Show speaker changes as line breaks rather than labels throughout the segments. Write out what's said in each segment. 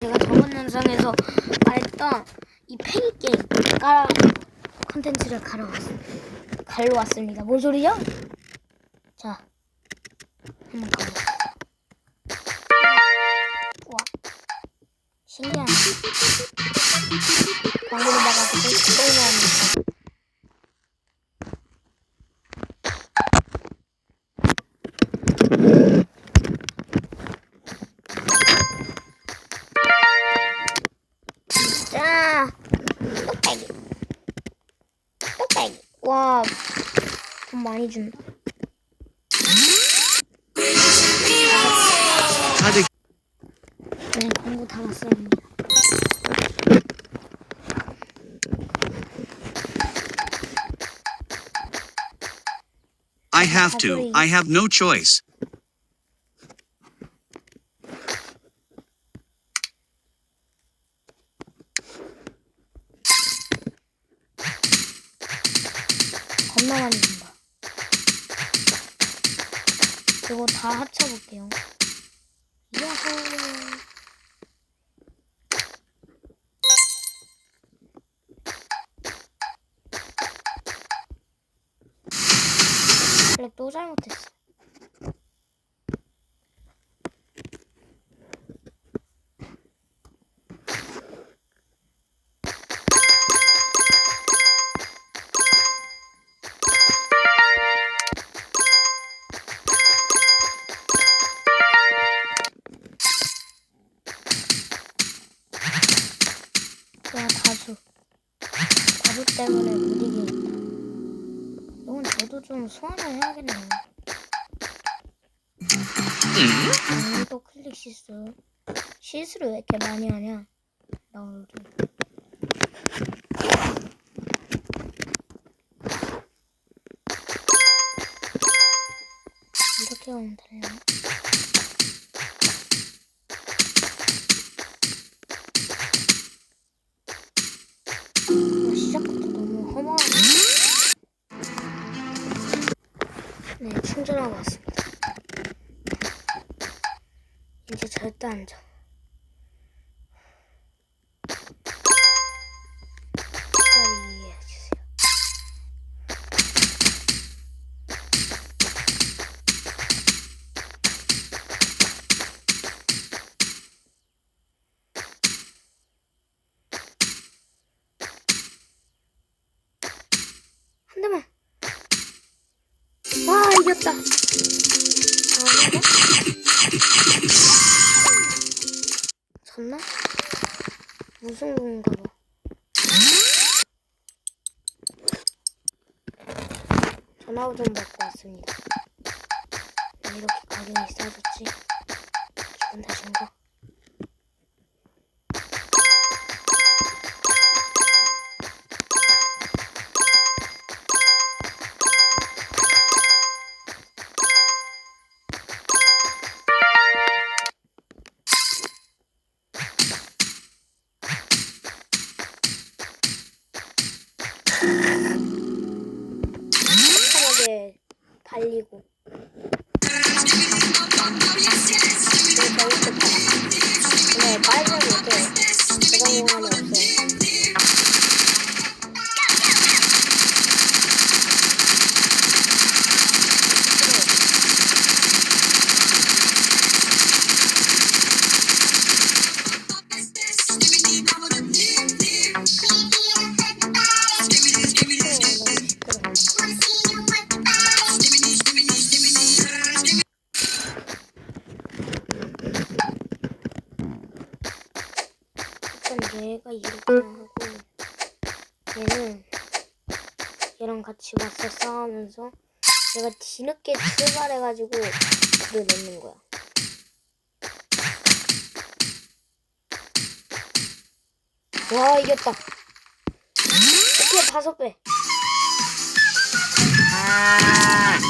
제가 저번 영상에서 말했던 이 팽이 게임 깔아 컨텐츠를 갈아 왔습니다. 갈러 왔습니다. 뭔 소리야? 자, 한번 가보자. 우와, 신기하네. 광고를 봐가지고 너무합니다. 돈 많이 준다.
다들
네, 광고 다 왔습니다.
I have to. I have no choice.
또 잘못했어. 좀 소환을 해야겠네요. 아니, 또 클릭 실수. 실수를 왜 이렇게 많이 하냐? 나 오늘도. 이렇게 하면 되려나? 네, 충전하고 왔습니다. 이제 절대 안 져. 이거? 졌나? 무슨 건가 봐. 전화 좀 받고 왔습니다. 왜 이렇게 가격이 싸졌지? 기분 탓인가? 달리고. 네. 근데 빨간이 어때요? 대장 공간이 없어요. 같이 맞서 싸우면서 얘가 뒤늦게 출발해가지고 불을 넣는 거야. 와 이겼다. 오케이 다섯 배. 그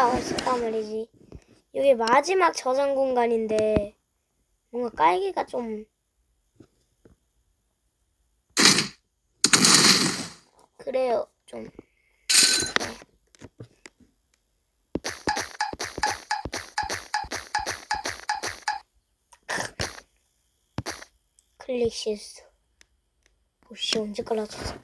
깔기가 있었단 말이지. 여기 마지막 저장 공간인데 뭔가 깔기가 좀 그래요 좀. 클릭 실수. 오씨 언제 깔라졌어?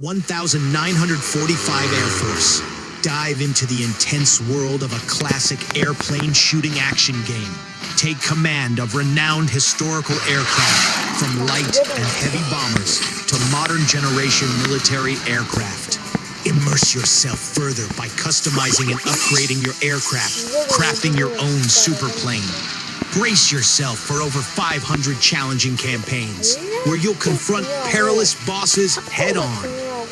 One thousand nine hundred forty-five Air Force. Dive into the intense world of a classic airplane shooting action game. Take command of renowned historical aircraft, from light and heavy bombers to modern generation military aircraft. Immerse yourself further by customizing and upgrading your aircraft, crafting your own super plane. Brace yourself for over 500 challenging campaigns where you'll confront perilous bosses head on.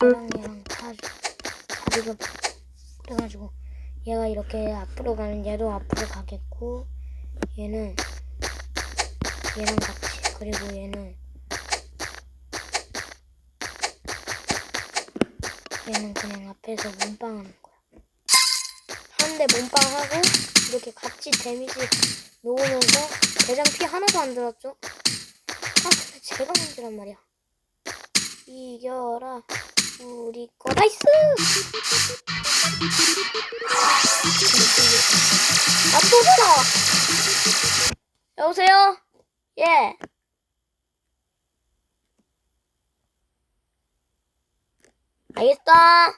얘랑 다 자리가 그래가지고 얘가 이렇게 앞으로 가면 얘도 앞으로 가겠고 얘는 얘랑 같이. 그리고 얘는 얘는 그냥 앞에서 몸빵하는 거야. 하는데 몸빵하고 이렇게 같이 데미지 놓으면서 대장 피 하나도 안 들었죠? 아 근데 제가 문제란 말이야. 이겨라 우리 거 나이스 아, 또 살아! 여보세요? 예. 알겠다.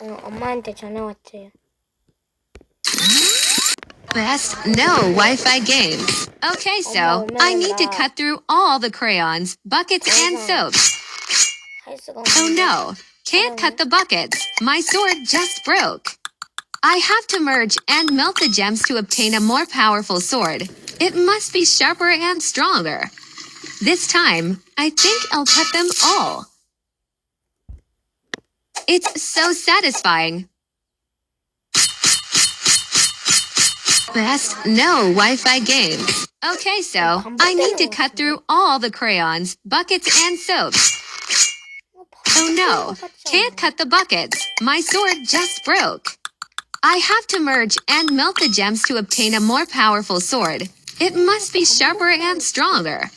어, 엄마한테 전화 왔어요.
Best no Wi-Fi game. Okay, so I need to cut through all the crayons, buckets, and soaps.
할 수가
Oh
없는데.
no, can't cut the buckets. My sword just broke. I have to merge and melt the gems to obtain a more powerful sword. It must be sharper and stronger. This time, I think I'll cut them all. It's so satisfying. Best no Wi-Fi game. Okay, so I need to cut through all the crayons, buckets, and soaps. Oh no, can't cut the buckets. My sword just broke. I have to merge and melt the gems to obtain a more powerful sword. It must be sharper and stronger.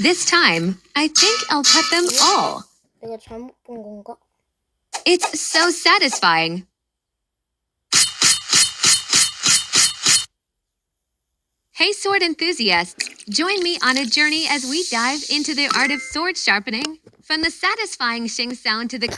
This time, I think I'll cut them all. It's so satisfying. Hey, sword enthusiasts! Join me on a journey as we dive into the art of sword sharpening, from the satisfying shing sound to the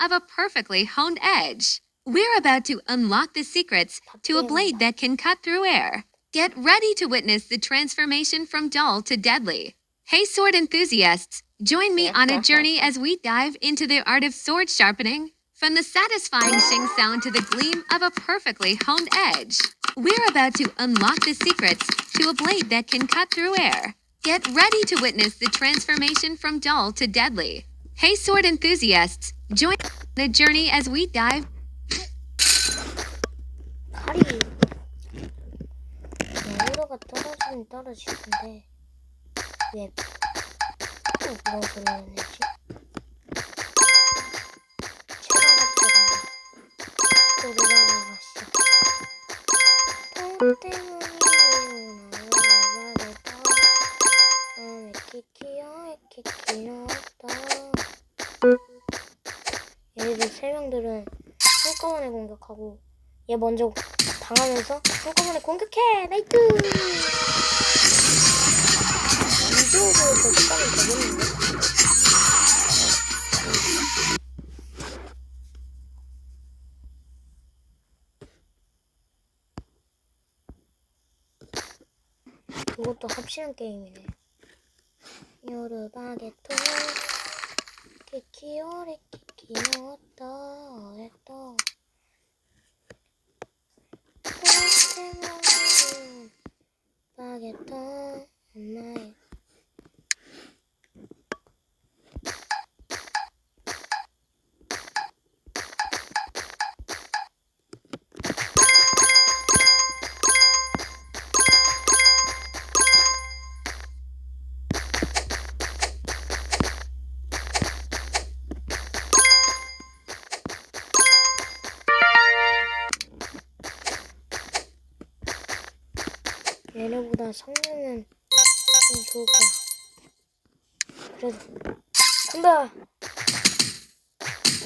of a perfectly honed edge. We're about to unlock the secrets to a blade that can cut through air. Get ready to witness the transformation from dull to deadly. Hey, sword enthusiasts! Join me on a journey as we dive into the art of sword sharpening, from the satisfying shing sound to the gleam of a perfectly honed edge. We're about to unlock the secrets to a blade that can cut through air. Get ready to witness the transformation from dull to deadly. Hey, sword enthusiasts! Join the journey as we dive
칼이 너무 속도가 떨어지긴 떨어질 텐데 왜 또 이런 소리를 내지? 얘네들 세 명들은 한꺼번에 공격하고 얘 먼저 당하면서 한꺼번에 공격해! 나이트 이쪽으로 더 시간이 되겠는데 이것도 합치는 게임이네. 요르바게토. 키키노다 어랬다 포켓몬 바게토. 엄마의 성능은 좀 좋을 거야. 그래도 간다.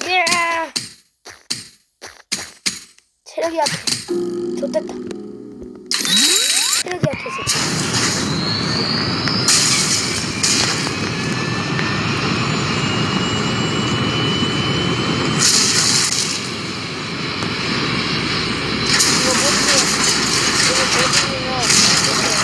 예. 체력이 약해. 좋됐다. 체력이 약해서. 이거 뭐지? 이거 뭐지요?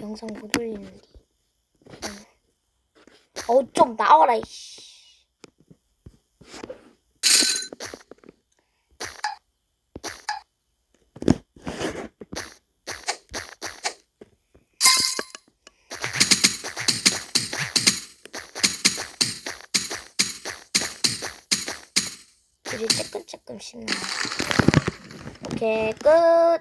영상 못 올리는데. 어우 좀 나와라 이씨. 이제 쬐끔쬐끔 씹는. 오케이 끝.